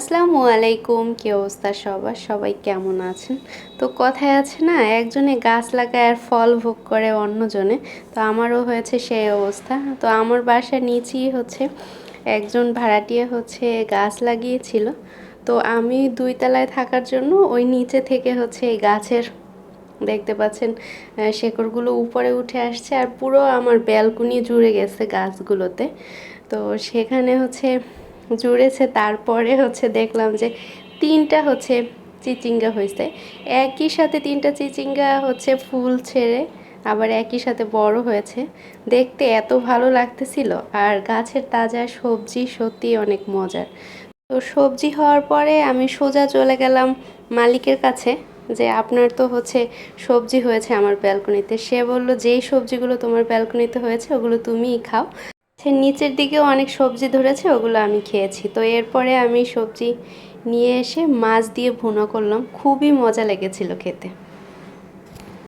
আসসালামু আলাইকুম কি অবস্থা সবার? সবাই কেমন আছেন? তো কথায় আছে না, একজনে গাছ লাগায় আর ফল ভোগ করে অন্যজনে, তো আমারও হয়েছে সেই অবস্থা। তো আমার বাসার নিচেই হচ্ছে, একজন ভাড়াটিয়া হচ্ছে গাছ লাগিয়েছিল। তো আমি দুই তলায় থাকার জন্য ওই নিচে থেকে হচ্ছে এই গাছের, দেখতে পাচ্ছেন শেকড়গুলো উপরে উঠে আসছে আর পুরো আমার ব্যালকনি জুড়ে গেছে গাছগুলোতে। তো সেখানে হচ্ছে জুড়েছে। তারপরে হচ্ছে দেখলাম যে তিনটা হচ্ছে চিচিঙ্গা হয়েছে। একই সাথে তিনটা চিচিঙ্গা হচ্ছে ফুল ছেড়ে আবার একই সাথে বড় হয়েছে। দেখতে এত ভালো লাগতেছিল। আর গাছের তাজা সবজি সত্যি অনেক মজার। তো সবজি হওয়ার পরে আমি সোজা চলে গেলাম মালিকের কাছে যে, আপনার তো হচ্ছে সবজি হয়েছে আমার ব্যালকনিতে। সে বলল, যেই সবজিগুলো তোমার ব্যালকনিতে হয়েছে, ওগুলো তুমিই খাও। সে নিচের দিকেও অনেক সবজি ধরেছে, ওগুলো আমি খেয়েছি। তো এরপরে আমি সবজি নিয়ে এসে মাছ দিয়ে ভুনো করলাম। খুবই মজা লেগেছিল খেতে।